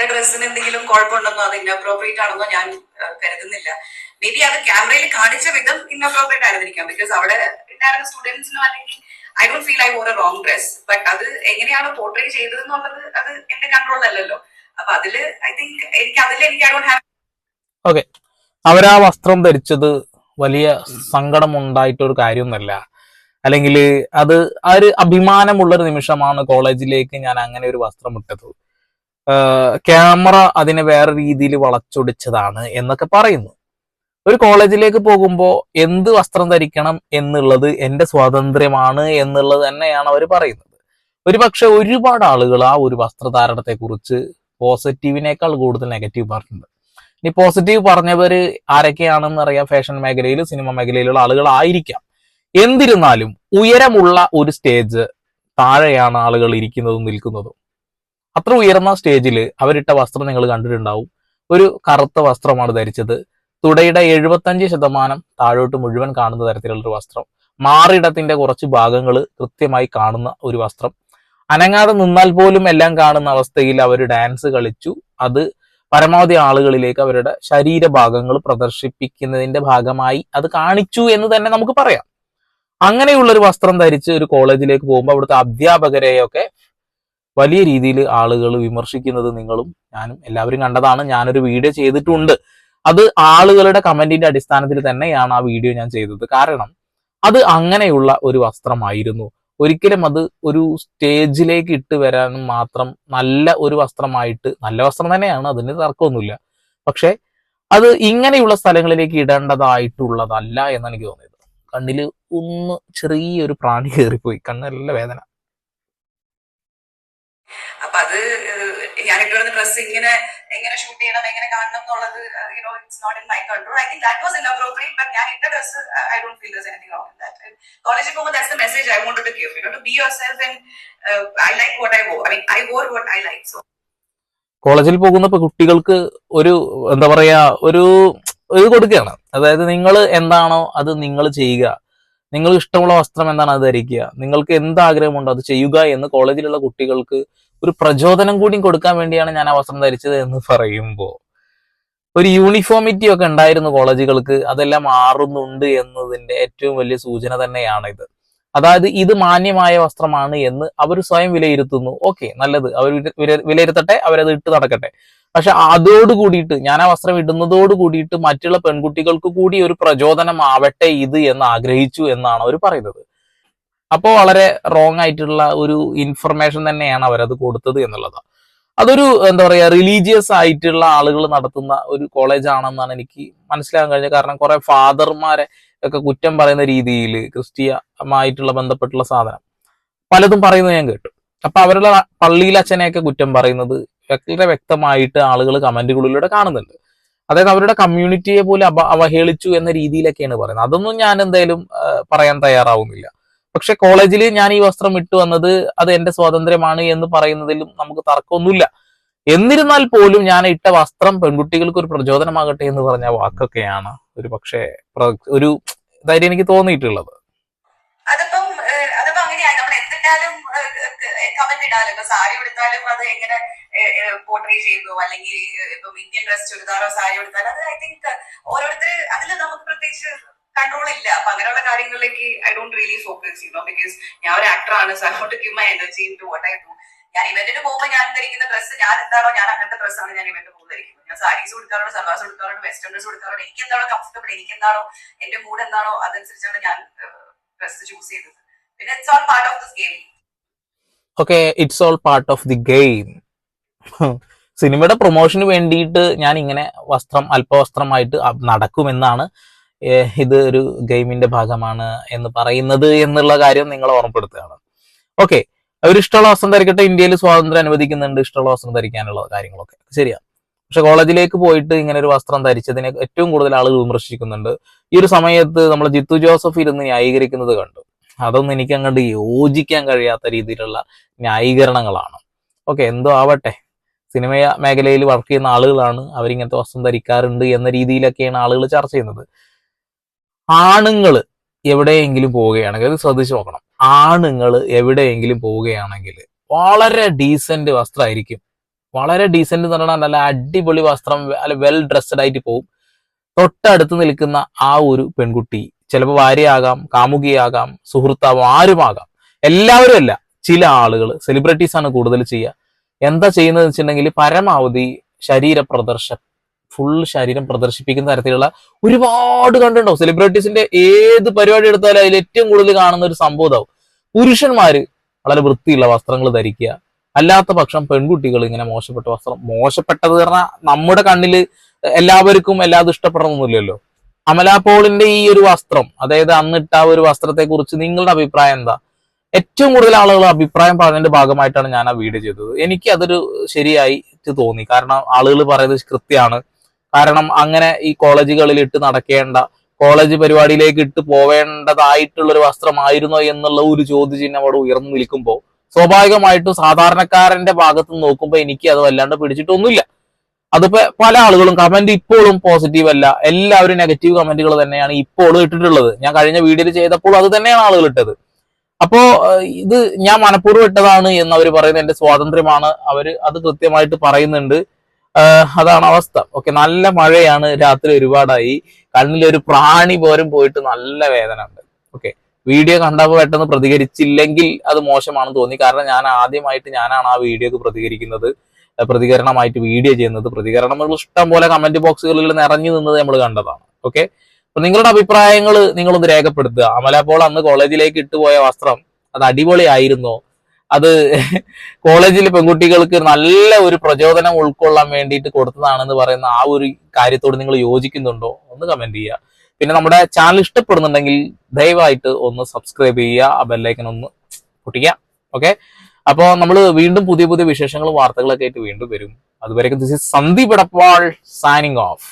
ഇട്ട ഡ്രസ്സിന് എന്തെങ്കിലും കുഴപ്പമുണ്ടെന്നോ അത് ഇന്നപ്രോപ്രിയേറ്റ് ആണെന്നോ ഞാൻ കരുതുന്നില്ല. മേ ബി അത് ക്യാമറയിൽ കാണിച്ച വിധം ഇന്നപ്രോപ്രിയേറ്റ് ആയിരുന്നിരിക്കാം. ബിക്കോസ് അവിടെ ഉണ്ടായിരുന്ന സ്റ്റുഡൻസിനോ അല്ലെങ്കിൽ I don't feel I wore a wrong dress but അത് എങ്ങനെയാണ് പോർട്രേ ചെയ്തതെന്നുള്ളത് അത് എന്റെ കൺട്രോൾ അല്ലല്ലോ. അപ്പൊ അതിൽ ഐ തിങ്ക് എനിക്ക് അതിൽ എനിക്ക് ഐ ഡോണ്ട് ഹാവ് ഓക്കെ അവരാ വസ്ത്രം ധരിച്ചത് വലിയ സങ്കടമുണ്ടായിട്ടൊരു കാര്യമൊന്നുമല്ല. അല്ലെങ്കിൽ അത് ആ ഒരു അഭിമാനമുള്ളൊരു നിമിഷമാണ് കോളേജിലേക്ക് ഞാൻ അങ്ങനെ ഒരു വസ്ത്രം ഇട്ടത്. ക്യാമറ അതിനെ വേറെ രീതിയിൽ വളച്ചൊടിച്ചതാണ് എന്നൊക്കെ പറയുന്നു. ഒരു കോളേജിലേക്ക് പോകുമ്പോൾ എന്ത് വസ്ത്രം ധരിക്കണം എന്നുള്ളത് എന്റെ സ്വാതന്ത്ര്യമാണ് എന്നുള്ളത് തന്നെയാണ് അവർ പറയുന്നത്. ഒരു പക്ഷെ ഒരുപാട് ആളുകൾ ആ ഒരു വസ്ത്രധാരണത്തെ കുറിച്ച് പോസിറ്റീവിനേക്കാൾ കൂടുതൽ നെഗറ്റീവ് പറഞ്ഞിട്ടുണ്ട്. ഇനി പോസിറ്റീവ് പറഞ്ഞവർ ആരൊക്കെയാണെന്ന് അറിയാം. ഫാഷൻ മേഖലയിൽ സിനിമ മേഖലയിലുള്ള ആളുകളായിരിക്കാം എന്നിരുന്നാലും ഉയരമുള്ള ഒരു സ്റ്റേജ് താഴെയാണ് ആളുകൾ ഇരിക്കുന്നതും നിൽക്കുന്നതും. അത്ര ഉയർന്ന സ്റ്റേജിൽ അവരിട്ട വസ്ത്രം നിങ്ങൾ കണ്ടിട്ടുണ്ടാവും. ഒരു കറുത്ത വസ്ത്രമാണ് ധരിച്ചത്. തുടയുടെ എഴുപത്തഞ്ച് ശതമാനം താഴോട്ട് മുഴുവൻ കാണുന്ന തരത്തിലുള്ള ഒരു വസ്ത്രം. മാറിടത്തിന്റെ കുറച്ച് ഭാഗങ്ങൾ കൃത്യമായി കാണുന്ന ഒരു വസ്ത്രം. അനങ്ങാതെ നിന്നാൽ പോലും എല്ലാം കാണുന്ന അവസ്ഥയിൽ അവർ ഡാൻസ് കളിച്ചു. അത് പരമാവധി ആളുകളിലേക്ക് അവരുടെ ശരീരഭാഗങ്ങൾ പ്രദർശിപ്പിക്കുന്നതിന്റെ ഭാഗമായി അത് കാണിച്ചു എന്ന് തന്നെ നമുക്ക് പറയാം. അങ്ങനെയുള്ള ഒരു വസ്ത്രം ധരിച്ച് ഒരു കോളേജിലേക്ക് പോകുമ്പോൾ അവിടുത്തെ അധ്യാപകരെയൊക്കെ വലിയ രീതിയിൽ ആളുകൾ വിമർശിക്കുന്നത് നിങ്ങളും ഞാനും എല്ലാവരും കണ്ടതാണ്. ഞാനൊരു വീഡിയോ ചെയ്തിട്ടുണ്ട്. അത് ആളുകളുടെ കമന്റിന്റെ അടിസ്ഥാനത്തിൽ തന്നെയാണ് ആ വീഡിയോ ഞാൻ ചെയ്തത്. കാരണം അത് അങ്ങനെയുള്ള ഒരു വസ്ത്രമായിരുന്നു. ഒരിക്കലും അത് ഒരു സ്റ്റേജിലേക്ക് ഇട്ട് വരാനും മാത്രം നല്ല ഒരു വസ്ത്രമായിട്ട് നല്ല വസ്ത്രം തന്നെയാണ് അതിന് തർക്കമൊന്നുമില്ല. പക്ഷെ അത് ഇങ്ങനെയുള്ള സ്ഥലങ്ങളിലേക്ക് ഇടേണ്ടതായിട്ടുള്ളതല്ല എന്നെനിക്ക് തോന്നിയത്. കണ്ണിൽ ഒന്ന് ചെറിയൊരു പ്രാണി കയറിപ്പോയി. കണ്ണല്ല വേദന. അപ്പൊ അത് ഞാൻ ഇട്ടുവരുന്ന ഡ്രസ് ഇങ്ങനെ എങ്ങനെ ഷൂട്ട് ചെയ്യണം എങ്ങനെ കാണണം എന്നുള്ളത് you know it's not in my control I think that was inappropriate but ഞാൻ ഇട്ട dress I don't feel does anything wrong that കോളേജിൽ പോകുമ്പോൾ that's the message I want to give you to be yourself and I like what I വോ I mean I wore what I like so കോളേജിൽ പോകുന്ന കുട്ടികൾക്ക് ഒരു എന്താ പറയാ ഒരു ഇത് കൊടുക്കുകയാണ്. അതായത് നിങ്ങൾ എന്താണോ അത് നിങ്ങൾ ചെയ്യുക. നിങ്ങൾ ഇഷ്ടമുള്ള വസ്ത്രം എന്താണ് അത് ധരിക്കുക? നിങ്ങൾക്ക് എന്ത് ആഗ്രഹമുണ്ടോ അത് ചെയ്യുക എന്ന് കോളേജിലുള്ള കുട്ടികൾക്ക് ഒരു പ്രചോദനം കൂടി കൊടുക്കാൻ വേണ്ടിയാണ് ഞാൻ ആ വസ്ത്രം ധരിച്ചത് എന്ന് പറയുമ്പോൾ ഒരു യൂണിഫോമിറ്റി ഒക്കെ ഉണ്ടായിരുന്നു കോളേജുകൾക്ക്. അതെല്ലാം മാറുന്നുണ്ട് എന്നതിന്റെ ഏറ്റവും വലിയ സൂചന തന്നെയാണ് ഇത് അതായത് ഇത് മാന്യമായ വസ്ത്രമാണ് എന്ന് അവർ സ്വയം വിലയിരുത്തുന്നു. ഓക്കെ നല്ലത്. അവർ വില- വില- വിലയിരുത്തട്ടെ അവരത് ഇട്ട് നടക്കട്ടെ. പക്ഷെ അതോട് കൂടിയിട്ട് ഞാൻ ആ വസ്ത്രം ഇടുന്നതോട് കൂടിയിട്ട് മറ്റുള്ള പെൺകുട്ടികൾക്ക് കൂടി ഒരു പ്രചോദനം ആവട്ടെ ഇത് എന്ന് ആഗ്രഹിച്ചു എന്നാണ് അവർ പറയുന്നത്. അപ്പോൾ വളരെ റോങ് ആയിട്ടുള്ള ഒരു ഇൻഫർമേഷൻ തന്നെയാണ് അവരത് കൊടുത്തത് എന്നുള്ളതാണ് അതൊരു എന്താ പറയാ റിലീജിയസ് ആയിട്ടുള്ള ആളുകൾ നടത്തുന്ന ഒരു കോളേജ് ആണെന്നാണ് എനിക്ക് മനസ്സിലാകാൻ കഴിഞ്ഞത്. കാരണം കുറെ ഫാദർമാരെ ഒക്കെ കുറ്റം പറയുന്ന രീതിയിൽ ക്രിസ്തീയമായിട്ടുള്ള ബന്ധപ്പെട്ടുള്ള സാധനം. പലതും പറയുന്നത് ഞാൻ കേട്ടു. അപ്പൊ അവരുടെ പള്ളിയിലെ അച്ഛനെയൊക്കെ കുറ്റം പറയുന്നത് വളരെ വ്യക്തമായിട്ട് ആളുകൾ കമന്റുകളിലൂടെ കാണുന്നുണ്ട്. അതായത് അവരുടെ കമ്മ്യൂണിറ്റിയെ പോലും അപ അവഹേളിച്ചു എന്ന രീതിയിലൊക്കെയാണ് പറയുന്നത്. അതൊന്നും ഞാൻ എന്തായാലും പറയാൻ തയ്യാറാവുന്നില്ല. പക്ഷെ കോളേജിൽ ഞാൻ ഈ വസ്ത്രം ഇട്ടു വന്നത് അത് എന്റെ സ്വാതന്ത്ര്യമാണ് എന്ന് പറയുന്നതിലും നമുക്ക് തർക്കമൊന്നുമില്ല. എന്നിരുന്നാൽ പോലും ഞാൻ ഇട്ട വസ്ത്രം പെൺകുട്ടികൾക്ക് ഒരു പ്രചോദനമാകട്ടെ എന്ന് പറഞ്ഞ വാക്കൊക്കെയാണ് ഒരു പക്ഷേ ഒരു ഇതായിട്ട് എനിക്ക് തോന്നിയിട്ടുള്ളത്. അതിപ്പം അതിപ്പോ നമ്മൾ കമന്റ് ഇടാലോ. സാരി അത് എങ്ങനെ അല്ലെങ്കിൽ ഇപ്പം ഇന്ത്യൻ സാരി ഐ തിങ്ക് നമുക്ക് കൺട്രോൾ ഇല്ല. I don't really focus because ഞാൻ ഒരു ആക്ടറാണ് so give my energy into what I do ഞാൻ ഇവന്റിന് പോകുമ്പോൾ ഞാൻ ധരിക്കുന്ന ഡ്രസ്സ് ഞാൻ എന്താണോ ഞാൻ അങ്ങനത്തെ ഡ്രസ്സാണ് ഞാൻ ഇവന്റ് പോകുമ്പോൾ ധരിക്കുന്നത്. ഞാൻ സാരീസ് കൊടുക്കാറുണ്ട് സർവാസ് കൊടുക്കാറുണ്ട് വെസ്റ്റേൺ ഡ്രസ് കൊടുക്കാറുണ്ട് എനിക്ക് എന്താണോ കംഫർട്ടബിൾ എനിക്ക് എന്താണോ എന്റെ മൂഡ് എന്താണോ അതനുസരിച്ചാണ് ഞാൻ ഡ്രസ്സ് ചൂസ് ചെയ്തത് പിന്നെ it's all part of this game okay it's all part of the game സിനിമയുടെ പ്രൊമോഷന് വേണ്ടിയിട്ട് ഞാൻ ഇങ്ങനെ വസ്ത്രം അല്പവസ്ത്രമായിട്ട് നടക്കുമെന്നാണ് ഇത് ഒരു ഗെയിമിന്റെ ഭാഗമാണ് എന്ന് പറയുന്നത് എന്നുള്ള കാര്യം നിങ്ങൾ ഓർമ്മപ്പെടുത്തുകയാണ്. ഓക്കെ അവർ ഇഷ്ടമുള്ള വസ്ത്രം ധരിക്കട്ടെ ഇന്ത്യയിൽ സ്വാതന്ത്ര്യം അനുവദിക്കുന്നുണ്ട് ഇഷ്ടമുള്ള വസ്ത്രം ധരിക്കാനുള്ള കാര്യങ്ങളൊക്കെ. ശരിയാ. പക്ഷെ കോളേജിലേക്ക് പോയിട്ട് ഇങ്ങനെ ഒരു വസ്ത്രം ധരിച്ചതിനെ ഏറ്റവും കൂടുതൽ ആളുകൾ വിമർശിക്കുന്നുണ്ട്. ഈ ഒരു സമയത്ത് നമ്മൾ ജിത്തു ജോസഫ് ഇരുന്ന് ന്യായീകരിക്കുന്നത് കണ്ടു. അതൊന്നും എനിക്ക് അങ്ങോട്ട് യോജിക്കാൻ കഴിയാത്ത രീതിയിലുള്ള ന്യായീകരണങ്ങളാണ്. ഓക്കെ എന്തോ ആവട്ടെ. സിനിമ മേഖലയിൽ വർക്ക് ചെയ്യുന്ന ആളുകളാണ് അവരിങ്ങനത്തെ വസ്ത്രം ധരിക്കാറുണ്ട് എന്ന രീതിയിലൊക്കെയാണ് ആളുകൾ ചർച്ച ചെയ്യുന്നത്. ആണുങ്ങൾ എവിടെയെങ്കിലും പോവുകയാണെങ്കിൽ അത് ശ്രദ്ധിച്ചു നോക്കണം. ആണുങ്ങൾ എവിടെയെങ്കിലും പോവുകയാണെങ്കിൽ വളരെ ഡീസന്റ് വസ്ത്രമായിരിക്കും. വളരെ ഡീസന്റ് എന്ന് പറഞ്ഞാൽ നല്ല അടിപൊളി വസ്ത്രം അല്ല വെൽ ഡ്രസ്ഡ് ആയിട്ട് പോകും തൊട്ടടുത്ത് നിൽക്കുന്ന ആ ഒരു പെൺകുട്ടി ചിലപ്പോൾ ഭാര്യയാകാം കാമുകിയാകാം സുഹൃത്താവാം ആരുമാകാം. എല്ലാവരും അല്ല ചില ആളുകൾ സെലിബ്രിറ്റീസ് ആണ് കൂടുതൽ ചെയ്യുക. എന്താ ചെയ്യുന്നത് വെച്ചിട്ടുണ്ടെങ്കിൽ പരമാവധി ശരീര പ്രദർശനം ഫുൾ ശരീരം പ്രദർശിപ്പിക്കുന്ന തരത്തിലുള്ള ഒരുപാട് കണ്ടുണ്ടാവും സെലിബ്രിറ്റീസിന്റെ ഏത് പരിപാടി എടുത്താലും അതിൽ ഏറ്റവും കൂടുതൽ കാണുന്ന ഒരു സംഭവം ഇതാവും. പുരുഷന്മാര് വളരെ വൃത്തിയുള്ള വസ്ത്രങ്ങൾ ധരിക്കുക. അല്ലാത്ത പക്ഷം പെൺകുട്ടികൾ ഇങ്ങനെ മോശപ്പെട്ട വസ്ത്രം മോശപ്പെട്ടത് പറഞ്ഞാൽ നമ്മുടെ കണ്ണിൽ എല്ലാവർക്കും എല്ലാതും ഇഷ്ടപ്പെടണമെന്നില്ലല്ലോ അമലാപോളിന്റെ ഈ ഒരു വസ്ത്രം അതായത് അന്നിട്ട ആ ഒരു വസ്ത്രത്തെ കുറിച്ച് നിങ്ങളുടെ അഭിപ്രായം എന്താ? ഏറ്റവും കൂടുതൽ ആളുകൾ അഭിപ്രായം പറഞ്ഞതിന്റെ ഭാഗമായിട്ടാണ് ഞാൻ ആ വീഡിയോ ചെയ്തത്. എനിക്ക് അതൊരു ശരിയായി തോന്നി. കാരണം ആളുകൾ പറയുന്നത് കൃത്യമാണ്. കാരണം അങ്ങനെ ഈ കോളേജുകളിൽ ഇട്ട് നടക്കേണ്ട കോളേജ് പരിപാടിയിലേക്ക് ഇട്ട് പോവേണ്ടതായിട്ടുള്ള ഒരു വസ്ത്രമായിരുന്നോ എന്നുള്ള ഒരു ചോദ്യചിഹ്നം അവിടെ ഉയർന്നു നിൽക്കുമ്പോൾ സ്വാഭാവികമായിട്ടും സാധാരണക്കാരന്റെ ഭാഗത്ത് നോക്കുമ്പോൾ എനിക്ക് അത് വല്ലാണ്ട് പിടിച്ചിട്ടൊന്നുമില്ല. അതിപ്പോ പല ആളുകളും കമന്റ് ഇപ്പോഴും പോസിറ്റീവ് അല്ല എല്ലാവരും നെഗറ്റീവ് കമന്റുകൾ തന്നെയാണ് ഇപ്പോഴും ഇട്ടിട്ടുള്ളത്. ഞാൻ കഴിഞ്ഞ വീഡിയോയിൽ ചെയ്തപ്പോൾ അത് തന്നെയാണ് ആളുകൾ ഇട്ടത്. അപ്പോ ഇത് ഞാൻ മനഃപൂർവം ഇട്ടതാണ് എന്ന് അവർ പറയുന്നത് എന്റെ സ്വാതന്ത്ര്യമാണ്. അവർ അത് കൃത്യമായിട്ട് പറയുന്നുണ്ട്. അതാണ് അവസ്ഥ. ഓക്കെ നല്ല മഴയാണ് രാത്രി ഒരുപാടായി. കണ്ണിലൊരു പ്രാണി പോലും പോയിട്ട് നല്ല വേദന ഉണ്ട്. ഓക്കെ വീഡിയോ കണ്ടപ്പോൾ പെട്ടെന്ന് പ്രതികരിച്ചില്ലെങ്കിൽ അത് മോശമാണെന്ന് തോന്നി. കാരണം ഞാൻ ആദ്യമായിട്ട് ഞാനാണ് ആ വീഡിയോക്ക് പ്രതികരിക്കുന്നത്. പ്രതികരണമായിട്ട് വീഡിയോ ചെയ്യുന്നത്. പ്രതികരണങ്ങൾ ഇഷ്ടം പോലെ കമന്റ് ബോക്സുകളിൽ നിറഞ്ഞു നിന്നത് നമ്മൾ കണ്ടതാണ്. ഓക്കെ അപ്പൊ നിങ്ങളുടെ അഭിപ്രായങ്ങൾ നിങ്ങളൊന്ന് രേഖപ്പെടുത്തുക. അമല പോൾ അന്ന് കോളേജിലേക്ക് ഇട്ടുപോയ വസ്ത്രം അത് അടിപൊളിയായിരുന്നോ? അത് കോളേജിൽ പെൺകുട്ടികൾക്ക് നല്ല ഒരു പ്രചോദനം ഉൾക്കൊള്ളാൻ വേണ്ടിയിട്ട് കൊടുത്തതാണെന്ന് പറയുന്ന ആ ഒരു കാര്യത്തോട് നിങ്ങൾ യോജിക്കുന്നുണ്ടോ? ഒന്ന് കമന്റ് ചെയ്യുക. പിന്നെ നമ്മുടെ ചാനൽ ഇഷ്ടപ്പെടുന്നുണ്ടെങ്കിൽ ദയവായിട്ട് ഒന്ന് സബ്സ്ക്രൈബ് ചെയ്യുക ആ ബെല്ലൈക്കൻ ഒന്ന് പൊട്ടിക്കുക. ഓക്കെ അപ്പോൾ നമ്മൾ വീണ്ടും പുതിയ പുതിയ വിശേഷങ്ങളും വാർത്തകളൊക്കെ ആയിട്ട് വീണ്ടും വരും. അതുവരെയും this is Sandeep Edappal signing off